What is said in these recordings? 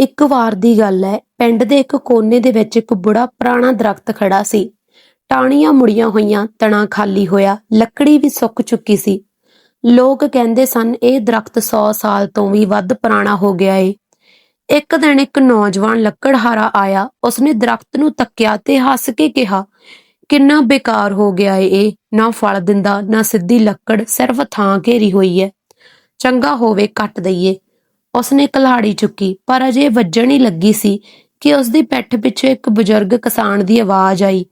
ਇੱਕ ਵਾਰ ਦੀ ਗੱਲ ਹੈ, ਪਿੰਡ ਦੇ ਇੱਕ ਕੋਨੇ ਦੇ ਵਿੱਚ ਇੱਕ ਬੁੜਾ ਪੁਰਾਣਾ ਦਰਖਤ ਖੜਾ ਸੀ। ਟਾਹਣੀਆਂ ਮੁੜੀਆਂ ਹੋਈਆਂ ਤਣਾ ਖਾਲੀ ਹੋਇਆ, ਲੱਕੜੀ ਵੀ ਸੁੱਕ ਚੁੱਕੀ ਸੀ। ਲੋਕ ਕਹਿੰਦੇ ਸਨ, ਇਹ ਦਰਖਤ 100 ਸਾਲ ਤੋਂ ਵੀ ਵੱਧ ਪੁਰਾਣਾ ਹੋ ਗਿਆ ਏ। ਇੱਕ ਦਿਨ ਇੱਕ ਨੌਜਵਾਨ ਲੱਕੜਹਾਰਾ ਆਇਆ, ਉਸਨੇ ਦਰਖਤ ਨੂੰ ਤੱਕਿਆ ਤੇ ਹੱਸ ਕੇ ਕਿਹਾ, ਕਿੰਨਾ ਬੇਕਾਰ ਹੋ ਗਿਆ ਏ ਇਹ, ਨਾ ਫਲ ਦਿੰਦਾ, ਨਾ ਸਿੱਧੀ ਲੱਕੜ, ਸਿਰਫ ਥਾਂ ਘੇਰੀ ਹੋਈ ਹੈ ਚੰਗਾ ਹੋਵੇ, ਕੱਟ ਦਈਏ। ਉਸਨੇ ਕਲਹਾੜੀ ਚੁੱਕੀ, ਪਰ ਅਜੇ ਵੱਜਣ ਹੀ ਲੱਗੀ ਸੀ ਕਿ ਉਸਦੀ ਪਿੱਠ ਪਿੱਛੇ ਇੱਕ ਬਜ਼ੁਰਗ ਕਿਸਾਨ ਦੀ ਆਵਾਜ਼ ਆਈ,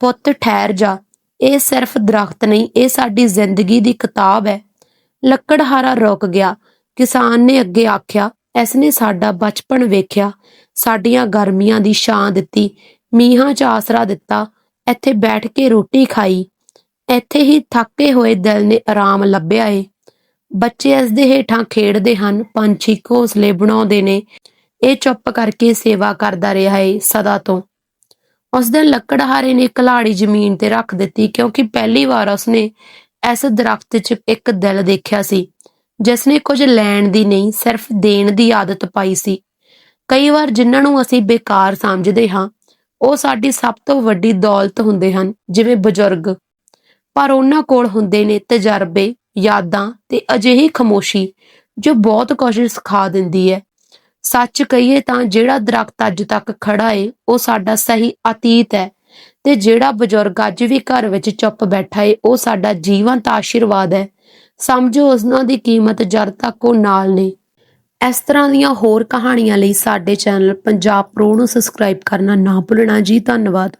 ਪੁੱਤ, ਠਹਿਰ ਜਾ। ਇਹ ਸਿਰਫ ਦਰਖਤ ਨਹੀਂ, ਇਹ ਸਾਡੀ ਜ਼ਿੰਦਗੀ ਦੀ ਕਿਤਾਬ ਹੈ। ਲੱਕੜਹਾਰਾ ਰੁਕ ਗਿਆ। ਕਿਸਾਨ ਨੇ ਅੱਗੇ ਆਖਿਆ, ਇਸਨੇ ਸਾਡਾ ਬਚਪਨ ਵੇਖਿਆ, ਸਾਡੀਆਂ ਗਰਮੀਆਂ ਦੀ ਛਾਂ ਦਿੱਤੀ, ਮੀਹਾਂ 'ਚ ਆਸਰਾ ਦਿੱਤਾ, ਇੱਥੇ ਬੈਠ ਕੇ ਰੋਟੀ ਖਾਈ। ਇੱਥੇ ਹੀ ਥੱਕੇ ਹੋਏ ਦਿਲ ਨੇ ਆਰਾਮ ਲੱਭਿਆ ਏ। ਬੱਚੇ ਇਸ ਦੇ ਹੇਠਾਂ ਖੇਡਦੇ ਹਨ, ਪੰਛੀ ਘੋਸਲੇ ਬਣਾਉਂਦੇ ਨੇ। ਇਹ ਚੁੱਪ ਕਰਕੇ ਸੇਵਾ ਕਰਦਾ ਰਿਹਾ ਏ ਸਦਾ ਤੋਂ। ਉਸ ਦਿਨ ਲੱਕੜਹਾਰੇ ਨੇ ਕਲਾੜੀ ਜ਼ਮੀਨ ਤੇ ਰੱਖ ਦਿੱਤੀ ਕਿਉਂਕਿ ਪਹਿਲੀ ਵਾਰ ਉਸਨੇ ਇਸ ਦਰਖਤ 'ਚ ਇੱਕ ਦਿਲ ਦੇਖਿਆ ਸੀ ਜਿਸ ਨੇ ਕੁਝ ਲੈਣ ਦੀ ਨਹੀਂ, ਸਿਰਫ ਦੇਣ ਦੀ ਆਦਤ ਪਾਈ ਸੀ। ਕਈ ਵਾਰ ਜਿਨ੍ਹਾਂ ਨੂੰ ਅਸੀਂ ਬੇਕਾਰ ਸਮਝਦੇ ਹਾਂ, ਉਹ ਸਾਡੀ ਸਭ ਤੋਂ ਵੱਡੀ ਦੌਲਤ ਹੁੰਦੇ ਹਨ, ਜਿਵੇਂ ਬਜ਼ੁਰਗ। ਪਰ ਉਹਨਾਂ ਕੋਲ ਹੁੰਦੇ ਨੇ ਤਜਰਬੇ ਯਾਦਾਂ ਤੇ ਅਜਿਹੀ ਖਮੋਸ਼ੀ ਜੋ ਬਹੁਤ ਕੁਝ ਸਿਖਾ ਦਿੰਦੀ ਹੈ। ਸੱਚ ਕਹੀਏ ਤਾਂ ਜਿਹੜਾ ਦਰਖਤ ਅੱਜ ਤੱਕ ਖੜਾ ਏ, ਉਹ ਸਾਡਾ ਸਹੀ ਅਤੀਤ ਹੈ ਤੇ ਜਿਹੜਾ ਬਜ਼ੁਰਗ ਅੱਜ ਵੀ ਘਰ ਵਿੱਚ ਚੁੱਪ ਬੈਠਾ ਏ, ਉਹ ਸਾਡਾ ਜੀਵੰਤ ਆਸ਼ੀਰਵਾਦ ਹੈ। ਸਮਝੋ ਉਹਨਾਂ ਦੀ ਕੀਮਤ ਜਦ ਤੱਕ ਉਹ ਨਾਲ ਨੇ। ਇਸ ਤਰ੍ਹਾਂ ਦੀਆਂ ਹੋਰ ਕਹਾਣੀਆਂ ਲਈ ਸਾਡੇ ਚੈਨਲ ਪੰਜਾਬ ਪ੍ਰੋ ਨੂੰ ਸਬਸਕ੍ਰਾਈਬ ਕਰਨਾ ਨਾ ਭੁੱਲਣਾ ਜੀ, ਧੰਨਵਾਦ।